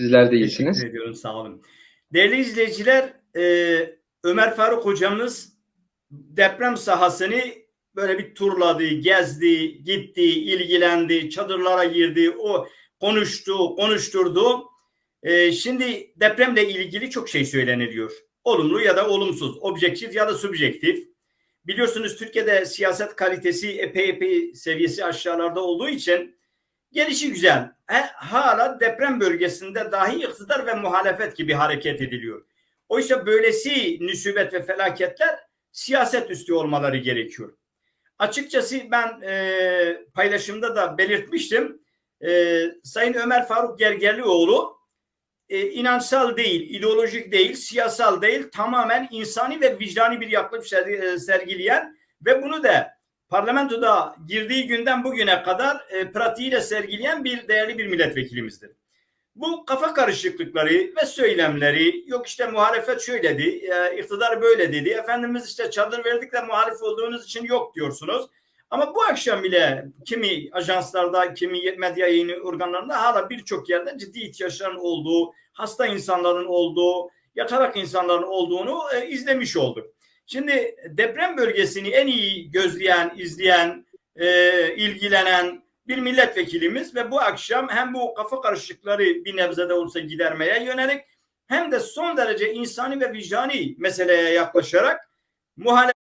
Sizler de iyisiniz. Teşekkür ediyorum. Sağ olun. Değerli izleyiciler, e, Ömer Faruk hocamız deprem sahasını böyle bir turladı, gezdi, gitti, ilgilendi, çadırlara girdi, o konuştu, konuşturdu. E, şimdi depremle ilgili çok şey söyleniliyor. Olumlu ya da olumsuz, objektif ya da subjektif. Biliyorsunuz Türkiye'de siyaset kalitesi epey epey seviyesi aşağılarda olduğu için gelişi güzel. He, hala deprem bölgesinde dahi iktidar ve muhalefet gibi hareket ediliyor. Oysa böylesi nüsübet ve felaketler siyaset üstü olmaları gerekiyor. Açıkçası ben e, paylaşımda da belirtmiştim. E, Sayın Ömer Faruk Gergerlioğlu e, inançsal değil, ideolojik değil, siyasal değil, tamamen insani ve vicdani bir yaklaşım e, sergileyen ve bunu da parlamentoda girdiği günden bugüne kadar e, pratiğiyle sergileyen bir değerli bir milletvekilimizdir. Bu kafa karışıklıkları ve söylemleri yok işte muhalefet şöyle e, iktidar böyle dedi. Efendimiz işte çadır verdik de muhalif olduğunuz için yok diyorsunuz. Ama bu akşam bile kimi ajanslarda, kimi medya yayını organlarında hala birçok yerde ciddi ihtiyaçların olduğu, hasta insanların olduğu, yatarak insanların olduğunu e, izlemiş olduk. Şimdi deprem bölgesini en iyi gözleyen, izleyen, e, ilgilenen bir milletvekilimiz ve bu akşam hem bu kafa karışıkları bir nebze de olsa gidermeye yönelik hem de son derece insani ve vicdani meseleye yaklaşarak muhalefet